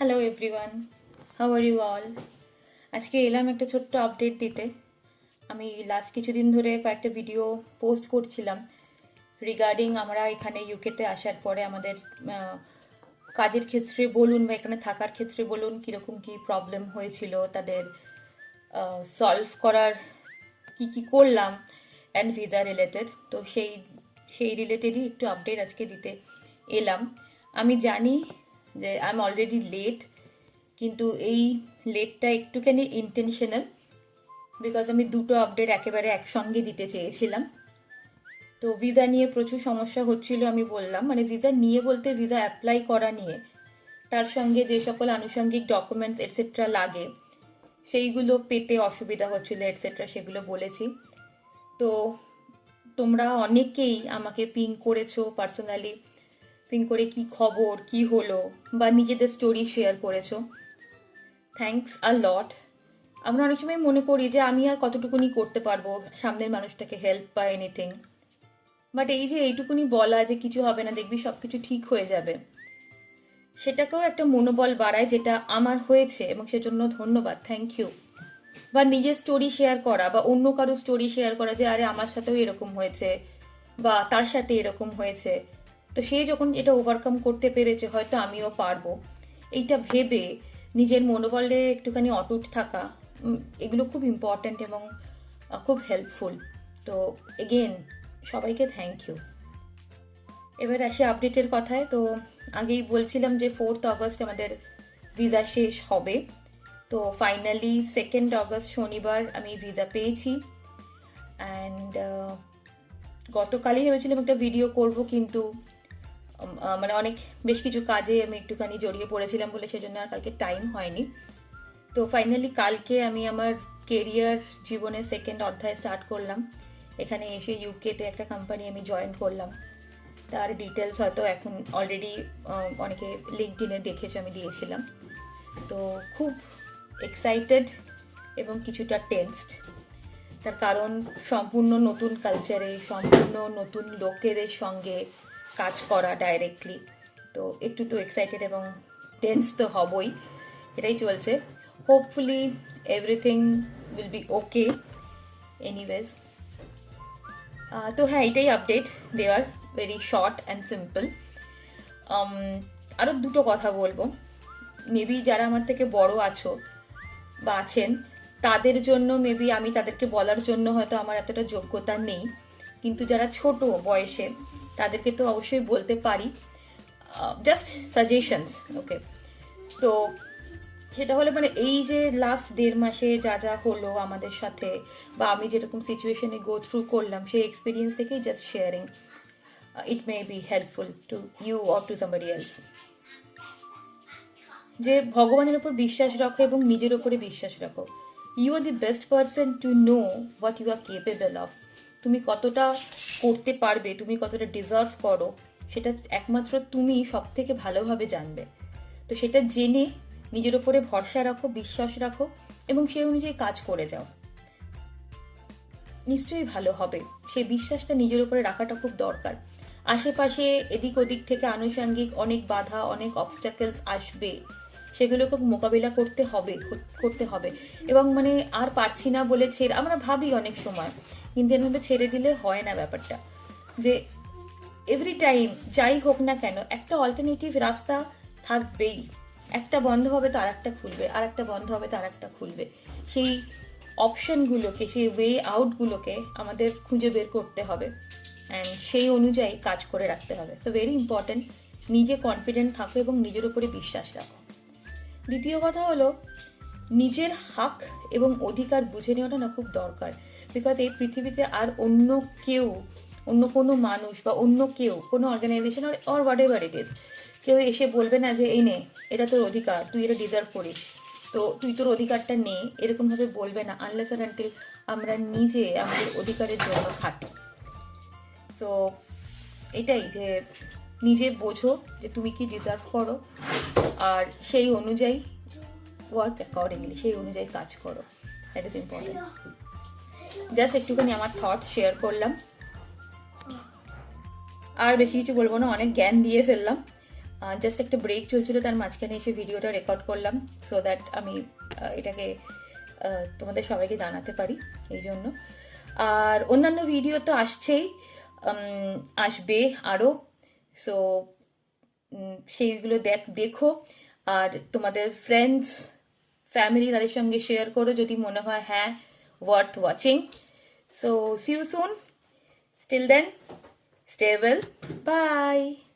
Hello everyone how are you all আজকে এলাম একটা ছোট্ট আপডেট দিতে। আমি লাস্ট কিছুদিন ধরে কয়েকটা ভিডিও পোস্ট করছিলাম রিগার্ডিং আমরা এখানে ইউকেতে আসার পরে আমাদের কাজের ক্ষেত্রে বলুন বা এখানে থাকার ক্ষেত্রে বলুন কীরকম কী প্রবলেম হয়েছিল, তাদের সলভ করার কি কি করলাম অ্যান্ড ভিসা রিলেটেড তো সেই সেই রিলেটেডই একটু আপডেট আজকে দিতে এলাম। আমি জানি যে আই এম অলরেডি লেট কিন্তু এই লেটটা একটুখানি ইন্টেনশনাল বিকজ আমি দুটো আপডেট একেবারে একসঙ্গে দিতে চেয়েছিলাম। তো ভিসা নিয়ে প্রচুর সমস্যা হচ্ছিল, আমি বললাম। মানে ভিসা নিয়ে বলতে ভিসা অ্যাপ্লাই করা নিয়ে, তার সঙ্গে যে সকল আনুষঙ্গিক ডকুমেন্টস এটসেট্রা লাগে, সেইগুলো পেতে অসুবিধা হচ্ছিল এটসেট্রা সেগুলো বলেছি। তো তোমরা অনেকেই আমাকে পিং করেছ পার্সোনালি পিং করে কি খবর, কি হলো, বা নিজেদের স্টোরি শেয়ার করেছ। থ্যাঙ্কস আ লট আমরা অনেক সময় মনে করি যে আমি আর কতটুকুনি করতে পারব সামনের মানুষটাকে হেল্প বা এনিথিং বাট এই যে এইটুকুনি বলা যে কিছু হবে না, দেখবি সব কিছু ঠিক হয়ে যাবে। সেটাকেও একটা মনোবল বাড়ায় যেটা আমার হয়েছে, এবং সেজন্য ধন্যবাদ থ্যাংক ইউ বা নিজের স্টোরি শেয়ার করা, বা অন্য কারও স্টোরি শেয়ার করা যে আরে আমার সাথেও এরকম হয়েছে, বা তার সাথে এরকম হয়েছে। তো সে যখন এটা ওভারকাম করতে পেরেছে, হয়তো আমিও পারব। এইটা ভেবে নিজের মনোবলে একটুখানি অটুট থাকা এগুলো খুব ইম্পর্ট্যান্ট এবং খুব হেল্পফুল তো এগেন সবাইকে থ্যাংক ইউ এবার আসি আপডেটের কথায়। তো আগেই বলছিলাম যে ফোর্থ অগস্ট আমাদের ভিসা শেষ হবে। তো ফাইনালি সেকেন্ড অগস্ট শনিবার আমি ভিসা পেয়েছি। অ্যান্ড গতকালই ভেবেছিলাম একটা ভিডিও করব, কিন্তু মানে অনেক বেশ কিছু কাজে আমি একটুখানি জড়িয়ে পড়েছিলাম বলে সেজন্য আর কালকে টাইম হয়নি। তো ফাইনালি কালকে আমি আমার কেরিয়ার জীবনের সেকেন্ড অধ্যায় স্টার্ট করলাম। এখানে এসে ইউকেতে একটা কোম্পানি আমি জয়েন করলাম। তার ডিটেলস হয়তো এখন অলরেডি অনেকে লিঙ্কডিনে দেখেছ, আমি দিয়েছিলাম। তো খুব এক্সাইটেড এবং কিছুটা টেন্সড তার কারণ সম্পূর্ণ নতুন কালচারে সম্পূর্ণ নতুন লোকেদের সঙ্গে কাজ করা ডাইরেক্টলি তো একটু তো এক্সাইটেড এবং টেন্স তো হবই। এটাই চলছে। Hopefully everything will be okay anyways তো হ্যাঁ এটাই আপডেট দেওয়ার ভেরি শর্ট অ্যান্ড সিম্পল আরও দুটো কথা বলব। মেবি যারা আমার থেকে বড় আছো বা আছেন, তাদের জন্য মেবি আমি তাদেরকে বলার জন্য হয়তো আমার এতটা যোগ্যতা নেই। কিন্তু যারা ছোট বয়সে তাদেরকে তো অবশ্যই বলতে পারি। জাস্ট সাজেশনস ওকে তো সেটা হলো মানে এই যে লাস্ট দেড় মাসে যা যা হলো আমাদের সাথে বা আমি যেরকম সিচুয়েশনে গো থ্রু করলাম, সেই এক্সপিরিয়েন্স থেকেই just sharing it may be helpful to you or to somebody else যে ভগবানের উপর বিশ্বাস রাখো এবং নিজের উপরে বিশ্বাস রাখো। You are the best person to know what you are capable of তুমি কতটা করতে পারবে, তুমি কতটা ডিজার্ভ করো, সেটা একমাত্র তুমি সব থেকে ভালোভাবে জানবে। তো সেটা জেনে নিজের উপরে ভরসা রাখো, বিশ্বাস রাখো এবং সেই অনুযায়ী কাজ করে যাও। নিশ্চয়ই ভালো হবে। সেই বিশ্বাসটা নিজের উপরে রাখাটা খুব দরকার। আশেপাশে এদিক ওদিক থেকে আনুষঙ্গিক অনেক বাধা, অনেক অবস্টাকেলস আসবে। সেগুলোকে মোকাবিলা করতে হবে করতে হবে। এবং মানে আর পারছি না বলে ছেড়ে, আমরা ভাবি অনেক সময় কিন্তু এরভাবে ছেড়ে দিলে হয় না ব্যাপারটা। যে এভরি টাইম যাই হোক না কেন, একটা অল্টারনেটিভ রাস্তা থাকবেই। একটা বন্ধ হবে তো আর একটা খুলবে। আর একটা বন্ধ হবে তো আর একটা খুলবে। সেই অপশনগুলোকে সেই ওয়ে আউটগুলোকে আমাদের খুঁজে বের করতে হবে। অ্যান্ড সেই অনুযায়ী কাজ করে রাখতে হবে। সো ভেরি ইম্পর্ট্যান্ট নিজে কনফিডেন্ট থাকো এবং নিজের উপরে বিশ্বাস রাখো। দ্বিতীয় কথা হলো, নিজের হাক এবং অধিকার বুঝে নেওয়াটা না খুব দরকার। বিকজ এই পৃথিবীতে আর অন্য কেউ, অন্য কোনো মানুষ বা অন্য কেউ, কোনো organisation or whatever it is কেউ এসে বলবে না যে, এই নে, এটা তোর অধিকার, তুই এটা ডিজার্ভ করিস। তো তুই তোর অধিকারটা নে, এরকমভাবে বলবে না আনলেস আর আনটিল আমরা নিজে আমাদের অধিকারের জন্য খাটি। তো এটাই যে নিজে বোঝো যে তুমি কি ডিজার্ভ করো, আর সেই অনুযায়ী ওয়ার্ক অ্যাকর্ডিংলি সেই অনুযায়ী কাজ করো। দ্যাট ইজ ইম্পর্টেন্ট জাস্ট একটুখানি আমার থট শেয়ার করলাম। আর বেশি কিছু বলব না, অনেক জ্ঞান দিয়ে ফেললাম। জাস্ট একটা ব্রেক চলছিল, তার মাঝখানে এসে ভিডিওটা রেকর্ড করলাম সো দ্যাট আমি এটাকে তোমাদের সবাইকে জানাতে পারি, এই জন্য। আর অন্যান্য ভিডিও তো আসছেই আসবে আরও সো সেইগুলো দেখ, দেখো। আর তোমাদের ফ্রেন্ডস ফ্যামিলি তাদের সঙ্গে শেয়ার করো, যদি মনে হয় হ্যাঁ worth watching. So see you soon. Till then, stay well. Bye.